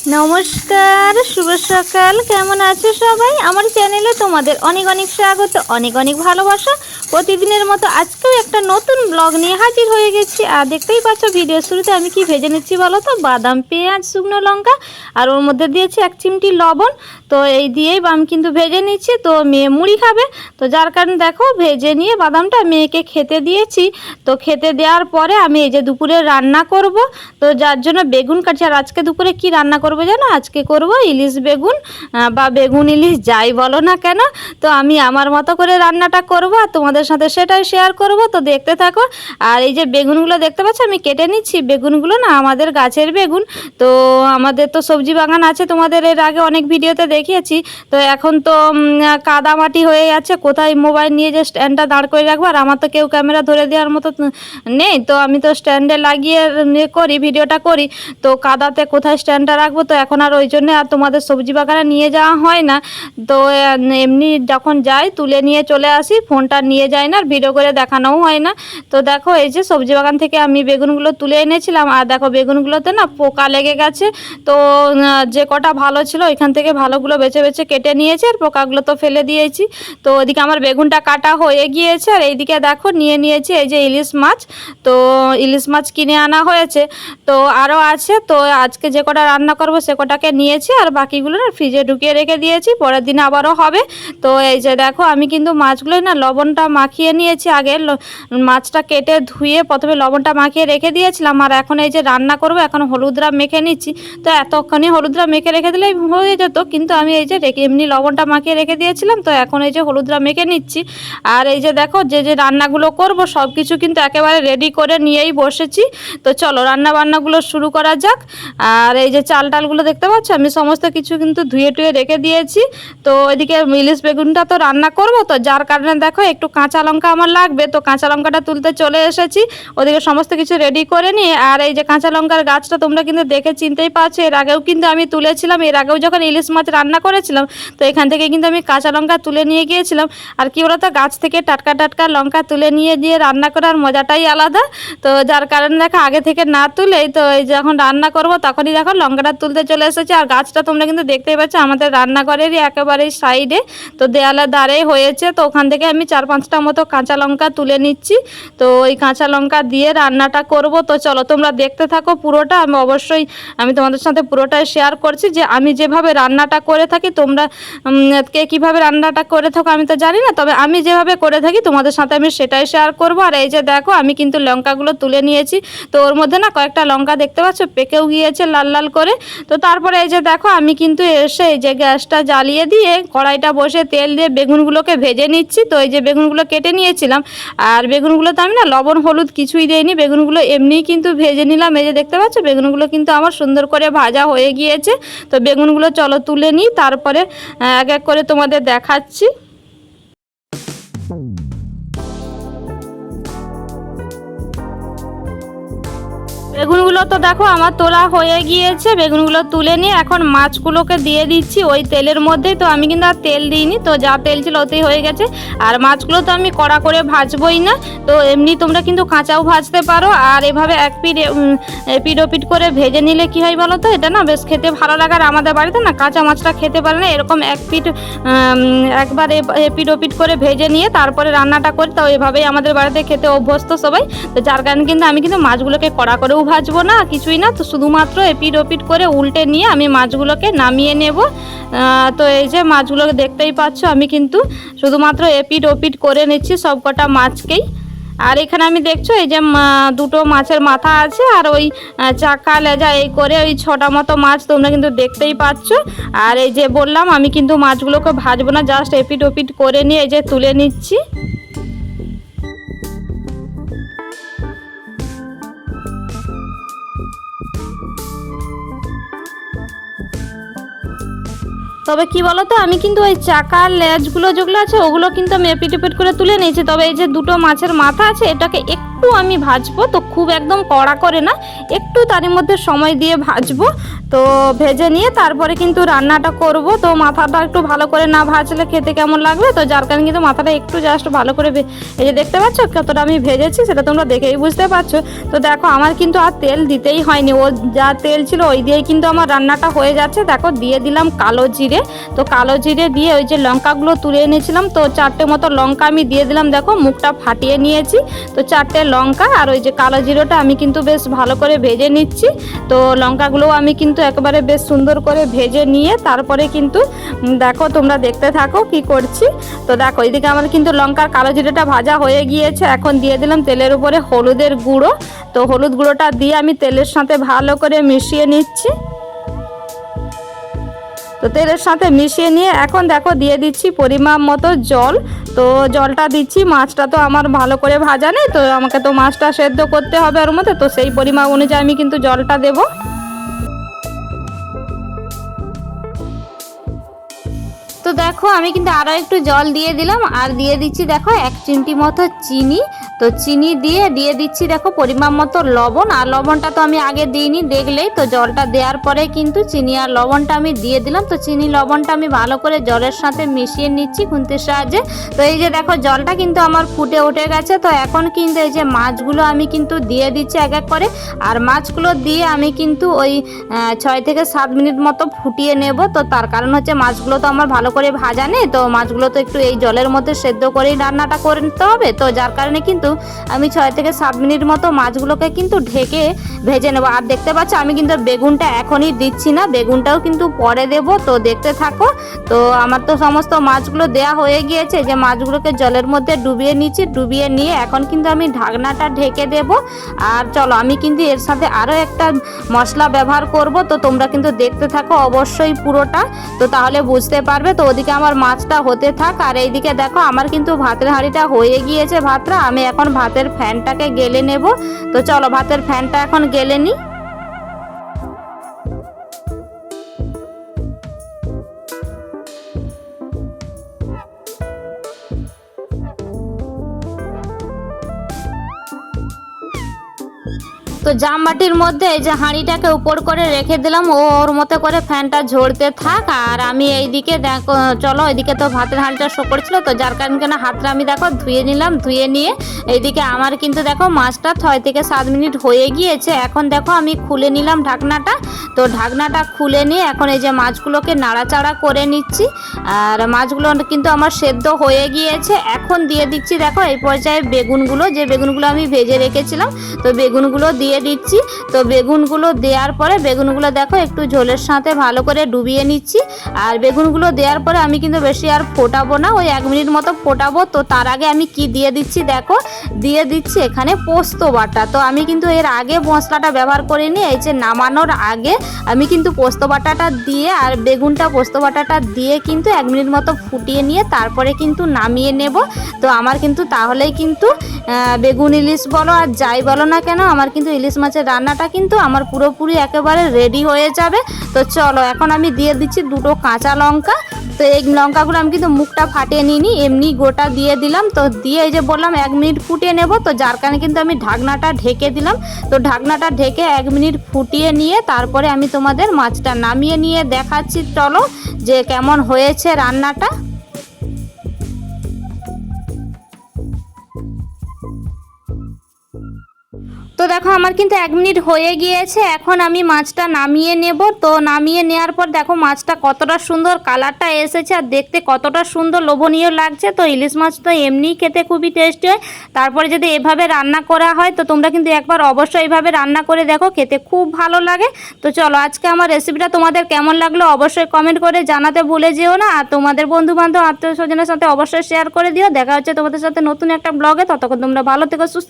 নমস্কার, শুভ সকাল। কেমন আছো সবাই? আমার চ্যানেলে তোমাদের অনেক অনেক স্বাগত, অনেক অনেক ভালোবাসা। প্রতিদিনের মতো আজকেও একটা নতুন ব্লগ নিয়ে হাজির হয়ে গেছি। আর দেখতেই পাচ্ছ ভিডিও শুরুতে আমি কি ভেজে নিচ্ছি বলো তো? বাদাম, পেঁয়াজ, শুকনো লঙ্কা, আর ওর মধ্যে দিয়েছি এক চিমটি লবণ। তো এই দিয়েই আমি কিন্তু ভেজে নিচ্ছি। তো মেয়ে মুড়ি খাবে। তো যার কারণে দেখো, ভেজে নিয়ে বাদামটা মেয়েকে খেতে দিয়েছি। তো খেতে দেওয়ার পরে আমি এই যে দুপুরে রান্না করব। তো যার জন্য বেগুন কাটছি। আর আজকে দুপুরে কি রান্না করব জানো আজকে করব ইলিশ বেগুন বা বেগুন ইলিশ যাই বলো না কেন। তো আমি আমার মতো করে রান্নাটা করব আর তোমাদের সাথে সেটাই শেয়ার করব। তো দেখতে থাকো। আর এই যে বেগুনগুলো দেখতে পাচ্ছ আমি কেটে নিচ্ছি। বেগুনগুলো না আমাদের গাছের বেগুন। তো আমাদের তো সবজি বাগান আছে তোমাদের এর আগে অনেক ভিডিওতে দেখিয়েছি। তো এখন তো উম, কাদা মাটি হয়ে যাচ্ছে। কোথায় মোবাইল নিয়ে যে স্ট্যান্ডটা দাঁড় করে রাখব? আর আমার তো কেউ ক্যামেরা ধরে দেওয়ার মতো নেই। তো আমি তো স্ট্যান্ডে লাগিয়ে করি ভিডিওটা করি। তো কাদাতে কোথায় স্ট্যান্ডটা রাখব? তো এখন আর ওই জন্য আর তোমাদের সবজি বাগানে নিয়ে যাওয়া হয় না। তো এমনি যখন যাই তুলে নিয়ে চলে আসি, ফোনটা নিয়ে যাই না, আর ভিডিও করে দেখানোও হয় না। তো দেখো, এই যে সবজি বাগান থেকে আমি বেগুনগুলো তুলে এনেছিলাম, আর দেখো বেগুনগুলোতে না পোকা লেগে গেছে। তো যে কটা ভালো ছিল ওইখান থেকে ভালোগুলো বেছে বেছে কেটে নিয়েছি, আর পোকাগুলো তো ফেলে দিয়েছি। তো ওদিকে আমার বেগুনটা কাটা হয়ে গিয়েছে, আর এইদিকে দেখো নিয়ে নিয়েছি এই যে ইলিশ মাছ। তো, ইলিশ মাছ কিনে আনা হয়েছে। তো আরও আছে। তো আজকে যে কটা রান্না করব সে কটাকে নিয়েছি আর বাকিগুলো না ফ্রিজে ঢুকিয়ে রেখে দিয়েছি, পরের দিন আবারও হবে। তো এই যে দেখো, আমি কিন্তু মাছগুলো না লবণটা মাখিয়ে নিয়েছি আগে। মাছটা কেটে ধুয়ে প্রথমে লবণটা মাখিয়ে রেখে দিয়েছিলাম আর এখন এই যে রান্না করব, এখন হলুদরা মেখে নিচ্ছি। তো এতক্ষণই হলুদরা মেখে রেখে দিলেই হয়ে যেত, কিন্তু আমি এই যে রেখে এমনি লবণটা মাখিয়ে রেখে দিয়েছিলাম, তো এখন এই যে হলুদরা মেখে নিচ্ছি। আর এই যে দেখো, যে যে রান্নাগুলো করব সব কিছু কিন্তু একেবারে রেডি করে নিয়েই বসেছি। তো চলো রান্না বান্নাগুলো শুরু করা যাক। আর এই যে চাল টালগুলো দেখতে পাচ্ছ? আমি সমস্ত কিছু কিন্তু ধুয়ে টুয়ে রেখে দিয়েছি। তো এদিকে ইলিশ বেগুনটা তো রান্না করব, তো যার কারণে দেখো একটু কাঁচা লঙ্কা আমার লাগবে। তো কাঁচা লঙ্কাটা তুলতে চলে এসেছি। ওদিকে সমস্ত কিছু রেডি করে নিয়ে, আর এই যে কাঁচা লঙ্কার গাছটা তোমরা কিন্তু দেখে চিনতেই পারছ এর আগেও কিন্তু আমি তুলেছিলাম, এর আগেও যখন ইলিশ মাছ রান্না করেছিলাম, তো এখান থেকে কিন্তু আমি কাঁচা লঙ্কা তুলে নিয়ে গিয়েছিলাম। আর কি বলতো, গাছ থেকে টাটকা টাটকা লঙ্কা তুলে নিয়ে দিয়ে রান্না করার মজাটাই আলাদা। তো যার কারণে দেখো আগে থেকে না তুলেই, তো এই যখন রান্না করব তখনই দেখো লঙ্কাটা তুলতে চলে এসেছে। আর গাছটা তোমরা কিন্তু দেখতেই পাচ্ছ, আমাদের রান্নাঘরেরই একেবারে সাইডে। তো দেয়ালের ধারে হয়েছে। তো ওখান থেকে আমি চার পাঁচটা মতো কাঁচা লঙ্কা তুলে নিচ্ছি। তো ওই কাঁচা লঙ্কা দিয়ে রান্নাটা করব। তো চলো তোমরা দেখতে থাকো পুরোটা। আমি অবশ্যই, আমি তোমাদের সাথে পুরোটাই শেয়ার করছি যে আমি যেভাবে রান্নাটা করে থাকি, তোমরা কে কীভাবে রান্নাটা করে থাকো আমি তো জানি না। তবে আমি যেভাবে করে থাকি, তোমাদের সাথে আমি সেটাই শেয়ার করব। আর এই যে দেখো, আমি কিন্তু লঙ্কাগুলো তুলে নিয়েছি। তো ওর মধ্যে না কয়েকটা লঙ্কা দেখতে পাচ্ছ, পেকেও গিয়েছে লাল লাল করে। তো তারপরে এই যে দেখো, আমি কিন্তু এসে এই যে গ্যাসটা জ্বালিয়ে দিয়ে কড়াইটা বসে তেল দিয়ে বেগুনগুলোকে ভেজে নিচ্ছি। তো এই যে বেগুনগুলো কেটে নিয়েছিলাম, আর বেগুনগুলো তো আমি না লবণ, হলুদ কিছুই দেইনি। বেগুনগুলো এমনিই কিন্তু ভেজে নিলাম। এই যে দেখতে পাচ্ছ, বেগুনগুলো কিন্তু আমার সুন্দর করে ভাজা হয়ে গিয়েছে। তো বেগুনগুলো চলো তুলে নিই, তারপরে এক এক করে তোমাদের দেখাচ্ছি। বেগুনগুলো তো দেখো আমার তোলা হয়ে গিয়েছে বেগুনগুলো তুলে নিয়ে এখন মাছগুলোকে দিয়ে দিচ্ছি ওই তেলের মধ্যেই। তো আমি কিন্তু আর তেল দিইনি তো যা তেল ছিল ওতেই হয়ে গেছে। আর মাছগুলো তো আমি কড়া করে ভাজবই না তো এমনি তোমরা কিন্তু কাঁচাও ভাজতে পারো। আর এভাবে এক পিঠ ওপিট করে ভেজে নিলে কি হয় বলো তো? এটা না বেশ খেতে ভালো লাগে। আর আমাদের বাড়িতে না কাঁচা মাছটা খেতে পারে না এরকম এক উম, একবার ওপিট করে ভেজে নিয়ে তারপরে রান্নাটা করি। তো এভাবেই আমাদের বাড়িতে খেতে অভ্যস্ত সবাই। তো যার কারণে কিন্তু আমি কিন্তু মাছগুলোকে কড়া করেও ভাজবো না, কিছুই না। তো শুধুমাত্র এপিট ওপিট করে উল্টে নিয়ে আমি মাছগুলোকে নামিয়ে নেব। তো এই যে মাছগুলোকে দেখতেই পাচ্ছ, আমি কিন্তু শুধুমাত্র এপিট ওপিট করে নিচ্ছি সব কটা মাছকেই। আর এখানে আমি দেখছ, এই যে দুটো মাছের মাথা আছে আর ওই চাকা, লেজা, এই করে ওই ছটা মতো মাছ তোমরা কিন্তু দেখতেই পাচ্ছ। আর এই যে বললাম, আমি কিন্তু মাছগুলোকে ভাজবো না, জাস্ট এপিট ওপিট করে নিয়ে এই যে তুলে নিচ্ছি। তবে কি তো আমি কিন্তু ওই চাকার লেজগুলো যেগুলো আছে, ওগুলো কিন্তু আমি এপিট এপিট করে তুলে নিয়েছি। তবে এই যে দুটো মাছের মাথা আছে, এটাকে একটু একটু আমি ভাজবো। তো খুব একদম কড়া করে না, একটু তার মধ্যে সময় দিয়ে ভাজবো। তো ভেজে নিয়ে তারপরে কিন্তু রান্নাটা করব। তো মাথাটা একটু ভালো করে না ভাজলে খেতে কেমন লাগবে? তো যার কারণে কিন্তু মাথাটা একটু জাস্ট ভালো করে এই যে দেখতে পাচ্ছ কতটা আমি ভেজেছি, সেটা তোমরা দেখেই বুঝতে পারছ। তো দেখো, আমার কিন্তু আর তেল দিতেই হয়নি। ও যা তেল ছিল, ওই দিয়েই কিন্তু আমার রান্নাটা হয়ে যাচ্ছে। দেখো, দিয়ে দিলাম কালো জিরে। তো কালো জিরে দিয়ে ওই যে লঙ্কাগুলো তুলে এনেছিলাম। তো চারটে মতো লঙ্কা আমি দিয়ে দিলাম। দেখো, মুখটা ফাটিয়ে নিয়েছি। তো চারটে লঙ্কা আর ওই যে কালো জিরোটা আমি কিন্তু বেশ ভালো করে ভেজে নিচ্ছি। তো লঙ্কাগুলো আমি কিন্তু একেবারে বেশ সুন্দর করে ভেজে নিয়ে তারপরে কিন্তু দেখো তোমরা দেখতে থাকো কি করছি। তো দেখো এদিকে আমার কিন্তু লঙ্কার কালো জিরোটা ভাজা হয়ে গিয়েছে। এখন দিয়ে দিলাম তেলের উপরে হলুদের গুঁড়ো। তো হলুদ গুঁড়োটা দিয়ে আমি তেলের সাথে ভালো করে মিশিয়ে নিচ্ছি। তো তেলের সাথে মিশিয়ে নিয়ে এখন দেখো দিয়ে দিচ্ছি পরিমাণ মতো জল। তো জলটা দিচ্ছি, মাছটা তো আমার ভালো করে ভাজা নেই, তো আমাকে তো মাছটা সেদ্ধ করতে হবে ওর মধ্যে, তো সেই পরিমাণ অনুযায়ী আমি কিন্তু জলটা দেবো। তো দেখো আমি কিন্তু আরও একটু জল দিয়ে দিলাম, আর দিয়ে দিচ্ছি দেখো এক চিমটি মতো চিনি। তো চিনি দিয়ে দিয়ে দিচ্ছি দেখো পরিমাণ মতো লবণ। আর লবণটা তো আমি আগে দিইনি, দেখলেই তো জলটা দেওয়ার পরে কিন্তু চিনি আর লবণটা আমি দিয়ে দিলাম। তো চিনি, লবণটা আমি ভালো করে জলের সাথে মিশিয়ে নিচ্ছি খুন্তির সাহায্যে। তো এই যে দেখো জলটা কিন্তু আমার ফুটে উঠে গেছে। তো এখন কিন্তু এই যে মাছগুলো আমি কিন্তু দিয়ে দিচ্ছি এক এক করে। আর মাছগুলো দিয়ে আমি কিন্তু ওই ছয় থেকে সাত মিনিট মতো ফুটিয়ে নেব। তো তার কারণ হচ্ছে মাছগুলো তো আমার ভালো করে ভাজা নেই। তো মাছগুলো তো একটু এই জলের মধ্যে সেদ্ধ করেই রান্নাটা করে নিতে হবে। তো যার কারণে কিন্তু আমি ছয় থেকে সাত মিনিট মতো মাছগুলোকে কিন্তু ঢেকে ভেজে নেব। আর দেখতে পাচ্ছ, আমি কিন্তু বেগুনটা এখনই দিচ্ছি না, বেগুনটাও কিন্তু পরে দেব। তো দেখতে থাকো, তো আমার তো সমস্ত মাছগুলো দেয়া হয়ে গিয়েছে, যে মাছগুলোকে জলের মধ্যে ডুবিয়ে নিচ্ছি, ডুবিয়ে নিয়ে এখন কিন্তু আমি ঢাকনাটা ঢেকে দেব। আর চলো, আমি কিন্তু এর সাথে আরও একটা মশলা ব্যবহার করব, তো তোমরা কিন্তু দেখতে থাকো অবশ্যই পুরোটা। তো তাহলে বুঝতে পারবে, তো ওদিকে আমার মাছটা হতে থাক। আর এইদিকে দেখো, আমার কিন্তু ভাতের হাঁড়িটা হয়ে গিয়েছে ভাতটা, আমি এখন ভাতের ফ্যানটাকে গেলে নেব। তো চলো ভাতের ফ্যানটা এখন গেলে নিই তো জামবাটির মধ্যে এই যে হাঁড়িটাকে উপর করে রেখে দিলাম, ও ওর মতো করে ফ্যানটা ঝরতে থাক। আর আমি এইদিকে দেখো, চলো এইদিকে তো ভাতের হাঁড়িটা শো ছিল তো যার কারণে কেন হাতটা আমি দেখো ধুয়ে নিলাম, ধুয়ে নিয়ে এইদিকে আমার কিন্তু দেখো মাছটা ছয় থেকে সাত মিনিট হয়ে গিয়েছে। এখন দেখো আমি খুলে নিলাম ঢাকনাটা, তো ঢাকনাটা খুলে নিয়ে এখন এই যে মাছগুলোকে নাড়াচাড়া করে নিচ্ছি। আর মাছগুলো কিন্তু আমার সেদ্ধ হয়ে গিয়েছে। এখন দিয়ে দিচ্ছি দেখো এই পর্যায়ে বেগুনগুলো, যে বেগুনগুলো আমি ভেজে রেখেছিলাম, তো বেগুনগুলো দিয়ে দিচ্ছি। তো বেগুনগুলো দেওয়ার পরে, বেগুনগুলো দেখো একটু ঝোলের সাথে ভালো করে ডুবিয়ে নিচ্ছি। আর বেগুনগুলো দেওয়ার পরে আমি কিন্তু বেশি আর ফোটাবো না, ওই এক মিনিট মতো ফোটাবো। তো তার আগে আমি কি দিয়ে দিচ্ছি দেখো, দিয়ে দিচ্ছি এখানে পোস্ত বাটা। তো আমি কিন্তু এর আগে মশলাটা ব্যবহার করিনি, এই যে নামানোর আগে আমি কিন্তু পোস্ত বাটাটা দিয়ে আর বেগুনটা পোস্ত বাটাটা দিয়ে কিন্তু এক মিনিট মতো ফুটিয়ে নিয়ে তারপরে কিন্তু নামিয়ে নেব। তো আমার কিন্তু তাহলেই কিন্তু বেগুন ইলিশ বলো আর যাই বলো না কেন, আমার কিন্তু ইলিশ মাছের রান্নাটা কিন্তু আমার পুরোপুরি একেবারে রেডি হয়ে যাবে। তো চলো, এখন আমি দিয়ে দিচ্ছি দুটো কাঁচা লঙ্কা। তো এই লঙ্কাগুলো আমি কিন্তু মুখটা ফাটিয়ে নিইনি, এমনি গোটা দিয়ে দিলাম। তো দিয়ে এই যে বললাম, এক মিনিট ফুটিয়ে নেব। তো যার কারণে কিন্তু আমি ঢাকনাটা ঢেকে দিলাম। তো ঢাকনাটা ঢেকে এক মিনিট ফুটিয়ে নিয়ে তারপরে আমি তোমাদের মাছটা নামিয়ে নিয়ে দেখাচ্ছি। চলো, যে কেমন হয়েছে রান্নাটা। দেখো, আমার কিন্তু এক মিনিট হয়ে গিয়েছে, এখন আমি মাছটা নামিয়ে নেব। তো নামিয়ে নেওয়ার পর দেখো, মাছটা কতটা সুন্দর কালারটা এসেছে, আর দেখতে কতটা সুন্দর লোভনীয় লাগছে। তো ইলিশ মাছ তো এমনিই খেতে খুবই টেস্টি হয়। তারপরে যদি এভাবে রান্না করা হয়, তো তোমরা কিন্তু একবার অবশ্যই এইভাবে রান্না করে দেখো, খেতে খুব ভালো লাগে। তো চলো, আজকে আমার রেসিপিটা তোমাদের কেমন লাগল অবশ্যই কমেন্ট করে জানাতে ভুলে যেও না। আর তোমাদের বন্ধু বান্ধব আত্মীয় স্বজনের সাথে অবশ্যই শেয়ার করে দিও। দেখা হচ্ছে তোমাদের সাথে নতুন একটা ব্লগে ততক্ষণ তোমরা ভালো থেকো, সুস্থ